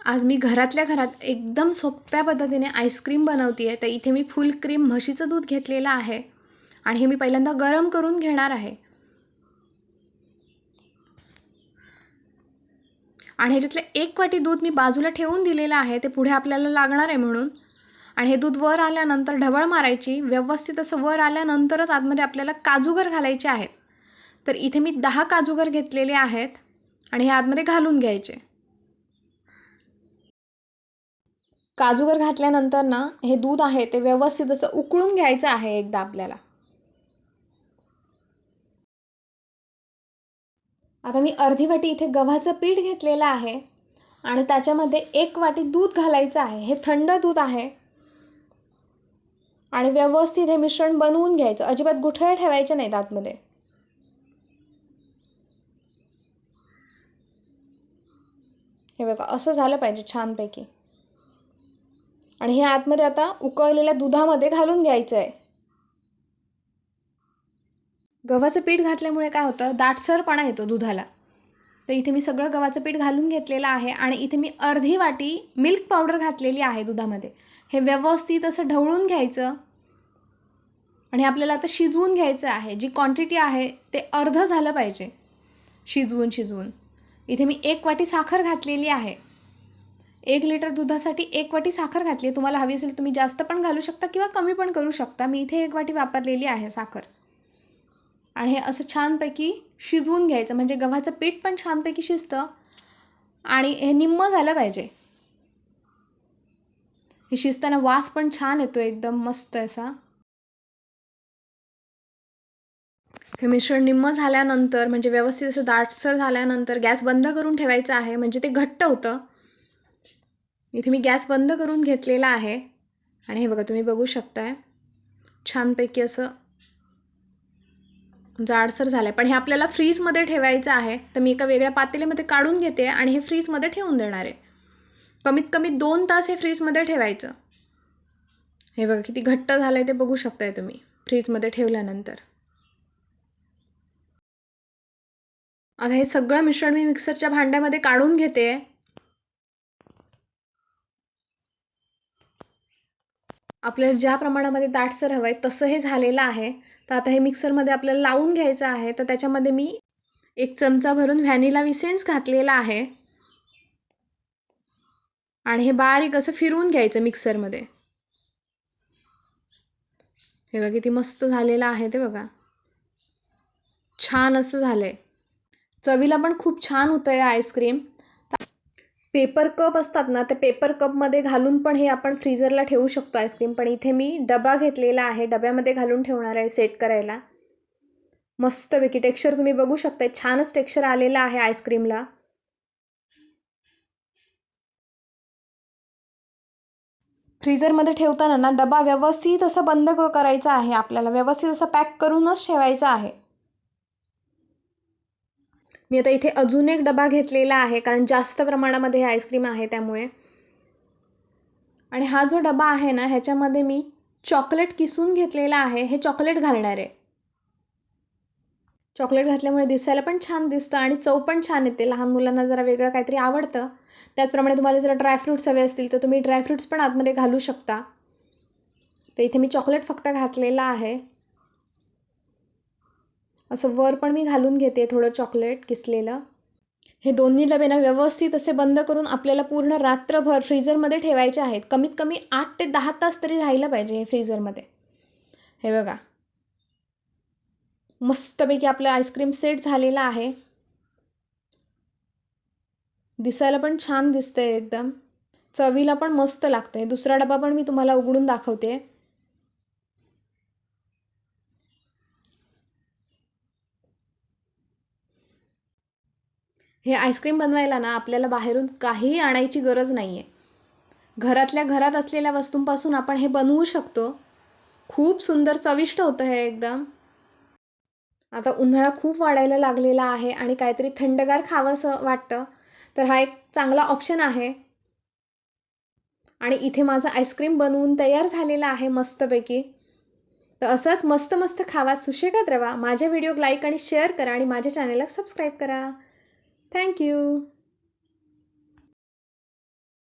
आज मी घरातल्या घरात एकदम सोप्या पद्धतीने आईस्क्रीम बनवते आहे तर इथे मी फुल क्रीम म्हशीचं दूध घेतलेलं आहे. आणि हे मी पहिल्यांदा गरम करून घेणार आहे. आणि ह्याच्यातलं एक वाटी दूध मी बाजूला ठेवून दिलेलं आहे ते पुढे आपल्याला लागणार आहे म्हणून. आणि हे दूध वर आल्यानंतर ढवळ मारायची व्यवस्थित असं वर आल्यानंतरच आतमध्ये आपल्याला काजूगर घालायचे आहेत. तर इथे मी दहा काजूगर घेतलेले आहेत आणि हे आतमध्ये घालून घ्यायचे. काजूगर घातल्यानंतर ना हे दूध आहे ते व्यवस्थित असं उकळून घ्यायचं आहे एकदा आपल्याला. आता मी अर्धी वाटी इथे गव्हाचं पीठ घेतलेलं आहे आणि त्याच्यामध्ये एक वाटी दूध घालायचं आहे. हे थंड दूध आहे. आणि व्यवस्थित हे मिश्रण बनवून घ्यायचं. अजिबात गुठळ्या ठेवायच्या नाहीत आतमध्ये. हे बघा असं झालं पाहिजे छानपैकी. आणि हे आतमध्ये आता उकळलेल्या दुधामध्ये घालून घ्यायचं आहे गव्हाचं पीठ घातल्यामुळे काय होतं? दाटसरपणा येतो दुधाला. तर इथे मी सगळं गव्हाचं पीठ घालून घेतलेलं आहे आणि इथे मी अर्धी वाटी मिल्क पावडर घातलेली आहे दुधामध्ये. हे व्यवस्थित असं ढवळून घ्यायचं. आणि आपल्याला आता शिजवून घ्यायचं आहे. जी क्वांटिटी आहे ते अर्धं झालं पाहिजे. शिजवून शिजवून. इथे मी एक वाटी साखर घातलेली आहे. एक लिटर दुधासाठी एक वाटी साखर घातली आहे. तुम्हाला हवी असेल तुम्ही जास्त पण घालू शकता किंवा कमी पण करू शकता. मी इथे एक वाटी वापरलेली आहे साखर. आणि हे असं छानपैकी शिजवून घ्यायचं. म्हणजे गव्हाचं पीठ पण छानपैकी शिजतं आणि हे निम्म झालं पाहिजे. हे शिजताना वास पण छान येतो. एकदम मस्त असा. हे मिश्रण निम्म झाल्यानंतर म्हणजे व्यवस्थित असं दाटसर झाल्यानंतर गॅस बंद करून ठेवायचं आहे. म्हणजे ते घट्ट होतं. इथे मी गॅस बंद करून घेतलेला आहे. आणि हे बघा तुम्ही बघू शकताय. छानपैकी असं जाडसर झालं आहे पण हे आपल्याला फ्रीजमध्ये ठेवायचं आहे. तर मी एका वेगळ्या पातेल्यामध्ये काढून घेते आणि हे फ्रीजमध्ये ठेवून देणार आहे. कमीत कमी दोन तास हे फ्रीजमध्ये ठेवायचं. हे बघा किती घट्ट झालं आहे ते बघू शकताय तुम्ही फ्रीजमध्ये ठेवल्यानंतर. आता हे सगळं मिश्रण मी मिक्सरच्या भांड्यामध्ये काढून घेते. आपल्याला ज्या प्रमाणामध्ये दाटसर हवं आहे तसं हे झालेलं आहे. तर आता हे मिक्सरमध्ये आपल्याला लावून घ्यायचं आहे. तर त्याच्यामध्ये मी एक चमचा भरून व्हॅनिला विसेन्स घातलेला आहे. आणि हे बारीक असं फिरवून घ्यायचं मिक्सरमध्ये. हे बघा किती मस्त झालेलं आहे ते बघा. छान असं झालं आहे चवीला पण खूप छान होतं आहे आईस्क्रीम. पेपर कप असतात ना त्या पेपर कपमध्ये घालून पण हे आपण फ्रीजरला ठेवू शकतो आईस्क्रीम. पण इथे मी डबा घेतलेला आहे डब्यामध्ये घालून ठेवणार आहे सेट करायला. मस्तपैकी टेक्स्चर तुम्ही बघू शकताय छानच टेक्स्चर आलेलं आहे आईस्क्रीमला. फ्रीजरमध्ये ठेवताना ना डबा व्यवस्थित असं बंद करायचा आहे आपल्याला व्यवस्थित असं पॅक करूनच ठेवायचं आहे. मी आता इथे अजून एक डबा घेतलेला आहे कारण जास्त प्रमाणामध्ये हे आईस्क्रीम आहे त्यामुळे. आणि हा जो डबा आहे ना ह्याच्यामध्ये मी चॉकलेट किसून घेतलेला आहे हे चॉकलेट घालणार आहे. चॉकलेट घातल्यामुळे दिसायला पण छान दिसतं आणि चव पण छान येते. लहान मुलांना जरा वेगळं काहीतरी आवडतं. त्याचप्रमाणे तुम्हाला जरा ड्रायफ्रूट्स हवे असतील तर तुम्ही ड्रायफ्रूट्स पण आतमध्ये घालू शकता. तर इथे मी चॉकलेट फक्त घातलेला आहे. असं वर पण मी घालून घेते थोडं चॉकलेट किसलेलं. हे दोन्ही डबे ना व्यवस्थित असे बंद करून आपल्याला पूर्ण रात्रभर फ्रीजरमध्ये ठेवायचे आहेत. कमीत कमी आठ ते दहा तास तरी राहिलं पाहिजे हे फ्रीजरमध्ये हे बघा. मस्तपैकी आपलं आईस्क्रीम सेट झालेलं आहे. दिसायला पण छान दिसतंय एकदम. चवीला पण मस्त लागतं आहे दुसरा डबा पण मी तुम्हाला उघडून दाखवते. हे आईस्क्रीम बनवायला ना आपल्याला बाहेरून काहीही आणायची गरज नाही आहे घरातल्या घरात असलेल्या वस्तूंपासून आपण हे बनवू शकतो. खूप सुंदर चविष्ट होतं हे एकदम. आता उन्हाळा खूप वाढायला लागलेला आहे आणि काहीतरी थंडगार खावंसं वाटतं. तर हा एक चांगला ऑप्शन आहे. आणि इथे माझं आईस्क्रीम बनवून तयार झालेलं आहे मस्तपैकी. तर असंच मस्त मस्त खावा सुशेगात रवा. माझ्या व्हिडिओ लाईक आणि शेअर करा आणि माझ्या चॅनलला सबस्क्राईब करा. Thank you.